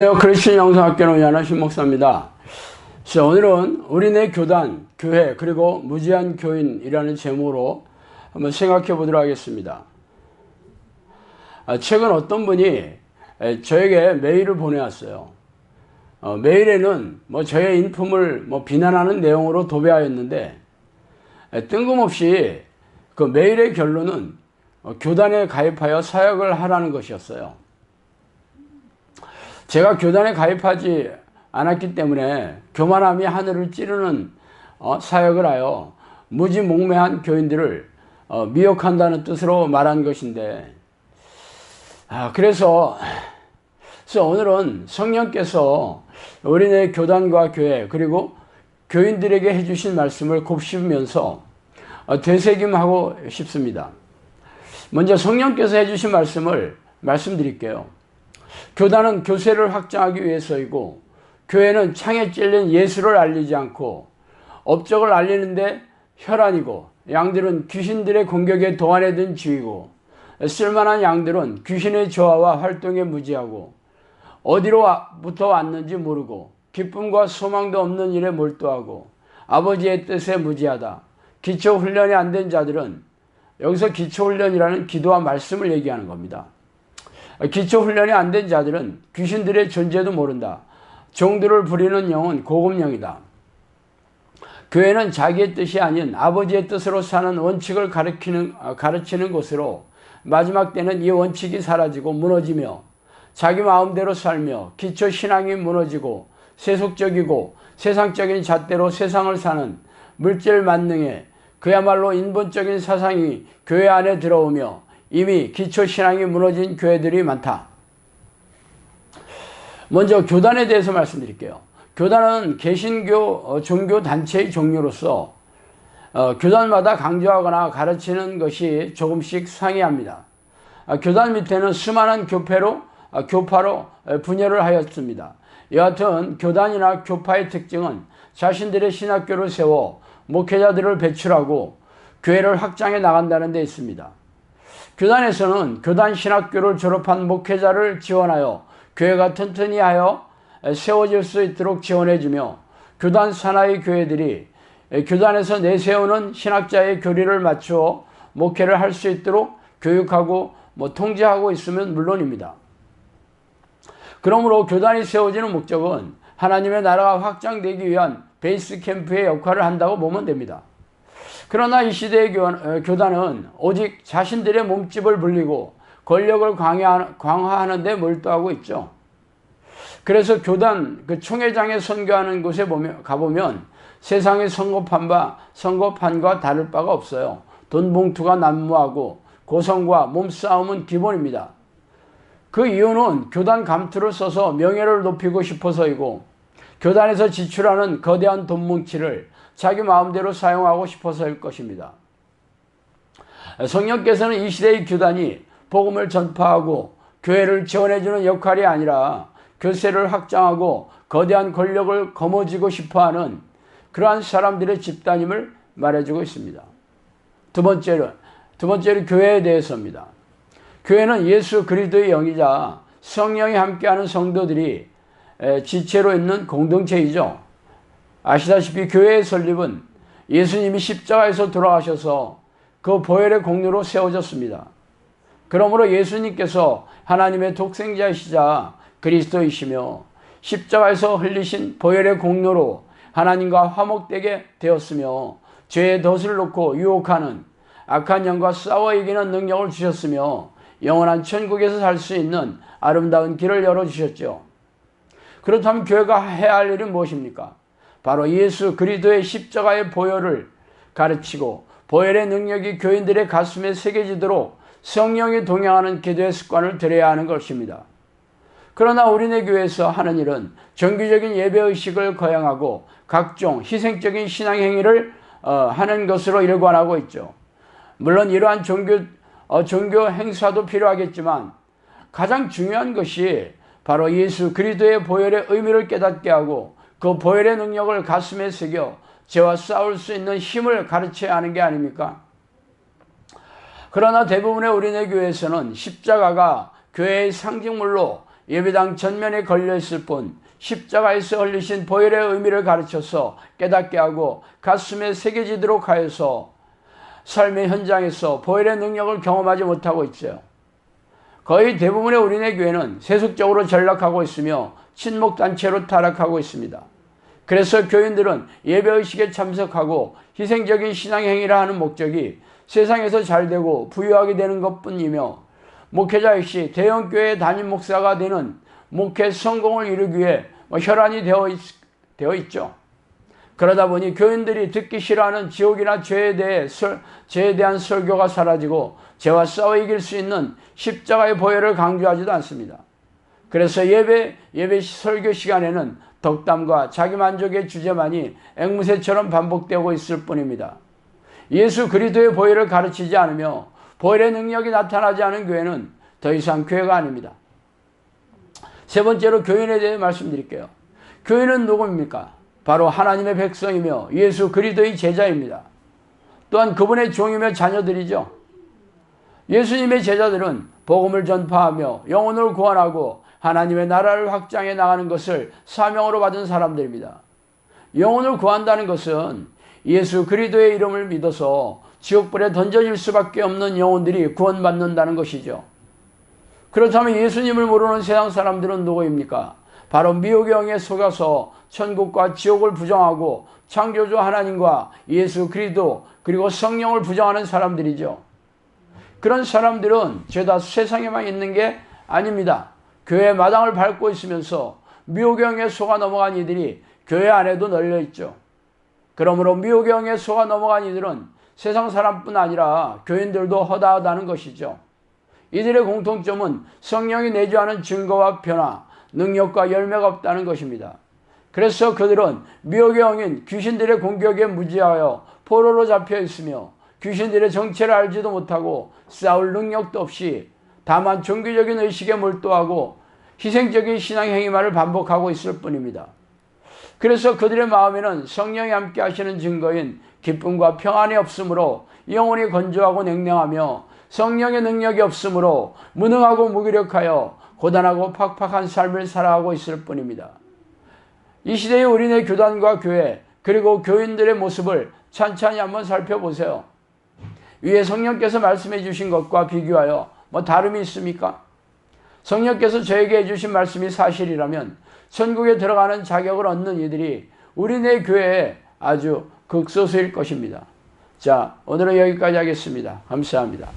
안녕하세요. 크리스천 영상학교는 운영하는 신목사입니다. 자, 오늘은 우리네 교단, 교회, 그리고 무지한 교인이라는 제목으로 한번 생각해 보도록 하겠습니다. 아, 최근 어떤 분이 에, 저에게 메일을 보내왔어요. 어, 메일에는 뭐 저의 인품을 뭐 비난하는 내용으로 도배하였는데 에, 뜬금없이 그 메일의 결론은 어, 교단에 가입하여 사역을 하라는 것이었어요. 제가 교단에 가입하지 않았기 때문에 교만함이 하늘을 찌르는 어, 사역을 하여 무지몽매한 교인들을 어, 미혹한다는 뜻으로 말한 것인데 아, 그래서, 그래서 오늘은 성령께서 우리네 교단과 교회 그리고 교인들에게 해주신 말씀을 곱씹으면서 어, 되새김하고 싶습니다. 먼저 성령께서 해주신 말씀을 말씀드릴게요. 교단은 교세를 확장하기 위해서이고 교회는 창에 찔린 예수를 알리지 않고 업적을 알리는데 혈안이고 양들은 귀신들의 공격에 동안에 든 지위고 쓸만한 양들은 귀신의 조화와 활동에 무지하고 어디로부터 왔는지 모르고 기쁨과 소망도 없는 일에 몰두하고 아버지의 뜻에 무지하다. 기초 훈련이 안 된 자들은 여기서 기초 훈련이라는 기도와 말씀을 얘기하는 겁니다. 기초 훈련이 안 된 자들은 귀신들의 존재도 모른다. 종들을 부리는 영은 고급령이다. 교회는 자기의 뜻이 아닌 아버지의 뜻으로 사는 원칙을 가르치는, 가르치는 곳으로 마지막 때는 이 원칙이 사라지고 무너지며 자기 마음대로 살며 기초 신앙이 무너지고 세속적이고 세상적인 잣대로 세상을 사는 물질 만능에 그야말로 인본적인 사상이 교회 안에 들어오며 이미 기초 신앙이 무너진 교회들이 많다. 먼저 교단에 대해서 말씀드릴게요. 교단은 개신교 어, 종교 단체의 종류로서 어, 교단마다 강조하거나 가르치는 것이 조금씩 상이합니다. 아, 교단 밑에는 수많은 교패로 아, 교파로 분열을 하였습니다. 여하튼 교단이나 교파의 특징은 자신들의 신학교를 세워 목회자들을 배출하고 교회를 확장해 나간다는 데 있습니다. 교단에서는 교단 신학교를 졸업한 목회자를 지원하여 교회가 튼튼히 하여 세워질 수 있도록 지원해주며 교단 산하의 교회들이 교단에서 내세우는 신학자의 교리를 맞추어 목회를 할 수 있도록 교육하고 뭐 통제하고 있으면 물론입니다. 그러므로 교단이 세워지는 목적은 하나님의 나라가 확장되기 위한 베이스 캠프의 역할을 한다고 보면 됩니다. 그러나 이 시대의 어, 교단은 오직 자신들의 몸집을 불리고 권력을 강화하는 데 몰두하고 있죠. 그래서 교단 그 총회장에 선교하는 곳에 보면, 가보면 세상에 선거판 바, 선거판과 다를 바가 없어요. 돈 봉투가 난무하고 고성과 몸싸움은 기본입니다. 그 이유는 교단 감투를 써서 명예를 높이고 싶어서이고 교단에서 지출하는 거대한 돈 뭉치를 자기 마음대로 사용하고 싶어서일 것입니다. 성령께서는 이 시대의 교단이 복음을 전파하고 교회를 지원해주는 역할이 아니라 교세를 확장하고 거대한 권력을 거머쥐고 싶어하는 그러한 사람들의 집단임을 말해주고 있습니다. 두 번째로 두 번째로 교회에 대해서입니다. 교회는 예수 그리스도의 영이자 성령이 함께하는 성도들이 지체로 있는 공동체이죠. 아시다시피 교회의 설립은 예수님이 십자가에서 돌아가셔서 그 보혈의 공로로 세워졌습니다. 그러므로 예수님께서 하나님의 독생자이시자 그리스도이시며 십자가에서 흘리신 보혈의 공로로 하나님과 화목되게 되었으며 죄의 덫을 놓고 유혹하는 악한 영과 싸워 이기는 능력을 주셨으며 영원한 천국에서 살 수 있는 아름다운 길을 열어주셨죠. 그렇다면 교회가 해야 할 일은 무엇입니까? 바로 예수 그리스도의 십자가의 보혈을 가르치고 보혈의 능력이 교인들의 가슴에 새겨지도록 성령이 동행하는 기도의 습관을 들여야 하는 것입니다. 그러나 우리네 교회에서 하는 일은 정규적인 예배의식을 거양하고 각종 희생적인 신앙행위를 어, 하는 것으로 일관하고 있죠. 물론 이러한 종교, 어, 종교 행사도 필요하겠지만 가장 중요한 것이 바로 예수 그리스도의 보혈의 의미를 깨닫게 하고 그 보혈의 능력을 가슴에 새겨 죄와 싸울 수 있는 힘을 가르쳐야 하는 게 아닙니까? 그러나 대부분의 우리네 교회에서는 십자가가 교회의 상징물로 예배당 전면에 걸려 있을 뿐 십자가에서 흘리신 보혈의 의미를 가르쳐서 깨닫게 하고 가슴에 새겨지도록 하여서 삶의 현장에서 보혈의 능력을 경험하지 못하고 있죠. 거의 대부분의 우리네 교회는 세속적으로 전락하고 있으며 친목단체로 타락하고 있습니다. 그래서 교인들은 예배의식에 참석하고 희생적인 신앙행위를 하는 목적이 세상에서 잘되고 부유하게 되는 것 뿐이며 목회자 역시 대형교회 담임 목사가 되는 목회 성공을 이루기 위해 뭐 혈안이 되어, 있, 되어 있죠. 그러다 보니 교인들이 듣기 싫어하는 지옥이나 죄에 대해 설, 죄에 대한 설교가 사라지고 죄와 싸워 이길 수 있는 십자가의 보혈을 강조하지도 않습니다. 그래서 예배 예배 설교 시간에는 덕담과 자기 만족의 주제만이 앵무새처럼 반복되고 있을 뿐입니다. 예수 그리스도의 보혈을 가르치지 않으며 보혈의 능력이 나타나지 않은 교회는 더 이상 교회가 아닙니다. 세 번째로 교인에 대해 말씀드릴게요. 교인은 누구입니까? 바로 하나님의 백성이며 예수 그리스도의 제자입니다. 또한 그분의 종이며 자녀들이죠. 예수님의 제자들은 복음을 전파하며 영혼을 구원하고 하나님의 나라를 확장해 나가는 것을 사명으로 받은 사람들입니다. 영혼을 구한다는 것은 예수 그리스도의 이름을 믿어서 지옥불에 던져질 수밖에 없는 영혼들이 구원받는다는 것이죠. 그렇다면 예수님을 모르는 세상 사람들은 누구입니까? 바로 미혹경에 속아서 천국과 지옥을 부정하고 창조주 하나님과 예수 그리스도 그리고 성령을 부정하는 사람들이죠. 그런 사람들은 죄다 세상에만 있는 게 아닙니다. 교회 마당을 밟고 있으면서 미혹경에 속아 넘어간 이들이 교회 안에도 널려 있죠. 그러므로 미혹경에 속아 넘어간 이들은 세상 사람뿐 아니라 교인들도 허다하다는 것이죠. 이들의 공통점은 성령이 내주하는 증거와 변화, 능력과 열매가 없다는 것입니다. 그래서 그들은 미혹의 영인 귀신들의 공격에 무지하여 포로로 잡혀 있으며 귀신들의 정체를 알지도 못하고 싸울 능력도 없이 다만 종교적인 의식에 몰두하고 희생적인 신앙 행위만을 반복하고 있을 뿐입니다. 그래서 그들의 마음에는 성령이 함께 하시는 증거인 기쁨과 평안이 없으므로 영혼이 건조하고 냉랭하며 성령의 능력이 없으므로 무능하고 무기력하여 고단하고 팍팍한 삶을 살아가고 있을 뿐입니다. 이 시대의 우리네 교단과 교회 그리고 교인들의 모습을 찬찬히 한번 살펴보세요. 위에 성령께서 말씀해 주신 것과 비교하여 뭐 다름이 있습니까? 성령께서 저에게 해주신 말씀이 사실이라면 천국에 들어가는 자격을 얻는 이들이 우리네 교회에 아주 극소수일 것입니다. 자, 오늘은 여기까지 하겠습니다. 감사합니다.